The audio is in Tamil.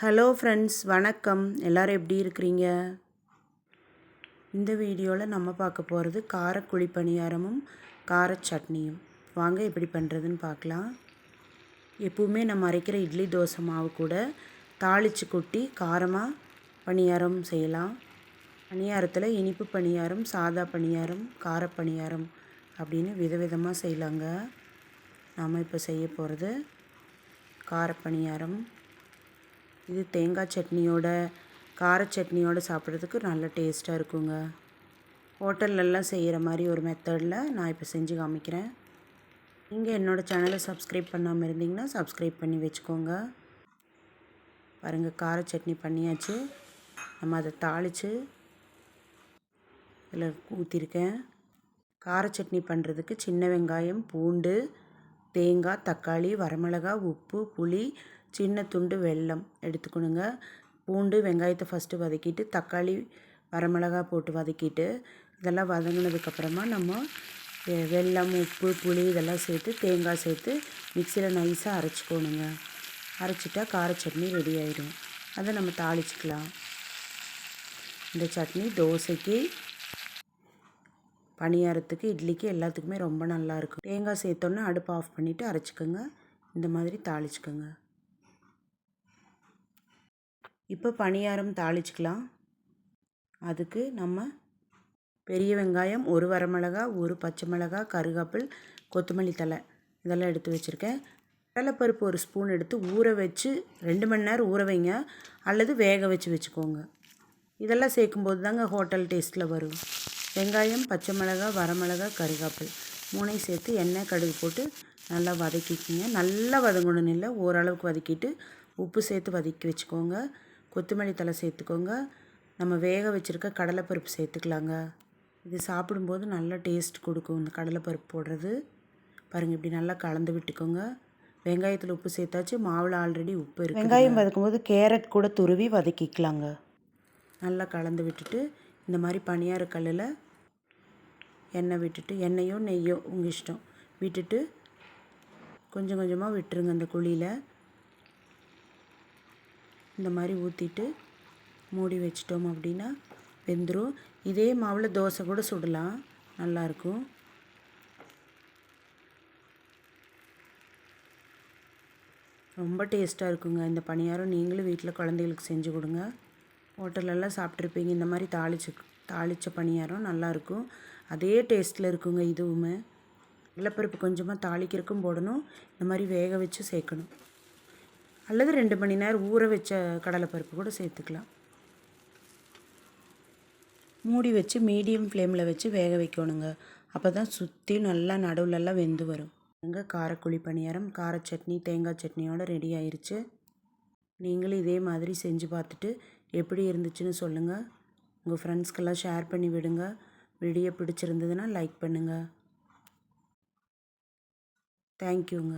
ஹலோ ஃப்ரெண்ட்ஸ் வணக்கம். எல்லோரும் எப்படி இருக்கிறீங்க? இந்த வீடியோவில் நம்ம பார்க்க போகிறது காரக்குழி பணியாரமும் கார சட்னியும். வாங்க எப்படி பண்ணுறதுன்னு பார்க்கலாம். எப்பவுமே நம்ம அரைக்கிற இட்லி தோசை மாவு கூட தாளித்து கொட்டி காரமாக பணியாரம் செய்யலாம். பணியாரத்தில் இனிப்பு பணியாரம் சாதா பணியாரம் கார பணியாரம் அப்படின்னு விதவிதமாக செய்யலாங்க. நாம் இப்போ செய்ய போகிறது கார பணியாரம். இது தேங்காய் சட்னியோட கார சட்னியோட சாப்பிட்றதுக்கு நல்ல டேஸ்ட்டாக இருக்குங்க. ஹோட்டல்லலாம் செய்கிற மாதிரி ஒரு மெத்தடில் நான் இப்போ செஞ்சு காமிக்கிறேன். நீங்கள் என்னோடய சேனலை சப்ஸ்கிரைப் பண்ணாமல் இருந்தீங்கன்னா சப்ஸ்கிரைப் பண்ணி வச்சுக்கோங்க. பாருங்கள் கார சட்னி பண்ணியாச்சு. நம்ம அதை தாளித்து இதில் ஊற்றிருக்கேன் கார சட்னி பண்ணுறதுக்கு சின்ன வெங்காயம் பூண்டு தேங்காய் தக்காளி வரமிளகா உப்பு புளி சின்ன துண்டு வெல்லம் எடுத்துக்கணுங்க. பூண்டு வெங்காயத்தை ஃபஸ்ட்டு வதக்கிட்டு தக்காளி வரமிளகா போட்டு வதக்கிட்டு இதெல்லாம் வதங்கினதுக்கப்புறமா நம்ம வெல்லம் உப்பு புளி இதெல்லாம் சேர்த்து தேங்காய் சேர்த்து மிக்சியில் நைஸாக அரைச்சிக்கோணுங்க. அரைச்சிட்டா கார சட்னி ரெடி ஆயிடும். அதை நம்ம தாளிச்சிக்கலாம். இந்த சட்னி தோசைக்கு பணியாரத்துக்கு இட்லிக்கு எல்லாத்துக்குமே ரொம்ப நல்லாயிருக்கும் தேங்காய் சேர்த்தோன்னே அடுப்பு ஆஃப் பண்ணிவிட்டு அரைச்சிக்கோங்க. இந்த மாதிரி தாளிச்சிக்கோங்க. இப்போ பணியாரம் தாளிச்சிக்கலாம். அதுக்கு நம்ம பெரிய வெங்காயம் ஒரு வரமிளகா ஒரு பச்சை மிளகா கருகாப்பில் கொத்தமல்லி தலை இதெல்லாம் எடுத்து வச்சுருக்கேன். கடலைப்பருப்பு ஒரு ஸ்பூன் எடுத்து ஊற வச்சு ரெண்டு மணி நேரம் ஊற வைங்க. அல்லது வேக வச்சு வச்சுக்கோங்க. இதெல்லாம் சேர்க்கும்போது தாங்க ஹோட்டல் டேஸ்ட்டில் வரும். வெங்காயம் பச்சை மிளகா வரமிளகா கருகாப்பில் மூணையும் சேர்த்து எண்ணெய் கடுகு போட்டு நல்லா வதக்கிக்கிங்க. நல்லா வதங்கணும் இல்லை ஓரளவுக்கு வதக்கிட்டு உப்பு சேர்த்து வதக்கி வச்சுக்கோங்க. கொத்தமல்லி தலை சேர்த்துக்கோங்க. நம்ம வேக வச்சுருக்க கடலைப்பருப்பு சேர்த்துக்கலாங்க. இது சாப்பிடும்போது நல்லா டேஸ்ட் கொடுக்கும் இந்த கடலைப்பருப்பு போடுறது. பாருங்கள் இப்படி நல்லா கலந்து விட்டுக்கோங்க. வெங்காயத்தில் உப்பு சேர்த்தாச்சு. மாவில் ஆல்ரெடி உப்பு இருக்குது. வெங்காயம் வதக்கும்போது கேரட் கூட துருவி வதக்கிக்கலாங்க. நல்லா கலந்து விட்டுட்டு இந்த மாதிரி பனியார கல்லில் எண்ணெய் விட்டுட்டு எண்ணெயோ நெய்யோ உங்கள் இஷ்டம். விட்டுட்டு கொஞ்சம் கொஞ்சமாக விட்டுருங்க அந்த குழியில். இந்த மாதிரி ஊற்றிட்டு மூடி வச்சிட்டோம் அப்படின்னா வெந்துடும் இதே மாவில் தோசை கூட சுடலாம். நல்லாயிருக்கும் ரொம்ப டேஸ்ட்டாக இருக்குங்க. இந்த பணியாரம் நீங்களும் வீட்டில் குழந்தைகளுக்கு செஞ்சு கொடுங்க. ஹோட்டலெல்லாம் சாப்பிட்ருப்பீங்க. இந்த மாதிரி தாளிச்சு தாளித்த பணியாரம் நல்லாயிருக்கும். அதே டேஸ்ட்டில் இருக்குங்க இதுவுமே. நிலப்பருப்பு கொஞ்சமாக தாளிக்கிறக்கும் போடணும். இந்த மாதிரி வேக வச்சு சேர்க்கணும். அல்லது ரெண்டு மணி நேரம் ஊற வச்ச கடலைப்பருப்பு கூட சேர்த்துக்கலாம். மூடி வச்சு மீடியம் ஃப்ளேமில் வச்சு வேக வைக்கணுங்க. அப்போ தான் சுற்றி நல்லா நடுவுலெல்லாம் வெந்து வரும். அங்கே காரக்குழி பணியாரம் கார சட்னி தேங்காய் சட்னியோடு ரெடி ஆயிடுச்சு நீங்களும் இதே மாதிரி செஞ்சு பார்த்துட்டு எப்படி இருந்துச்சுன்னு சொல்லுங்கள் உங்கள் ஃப்ரெண்ட்ஸ்க்கெல்லாம் ஷேர் பண்ணி விடுங்க. வீடியோ பிடிச்சிருந்ததுன்னா லைக் பண்ணுங்கள் தேங்க்யூங்க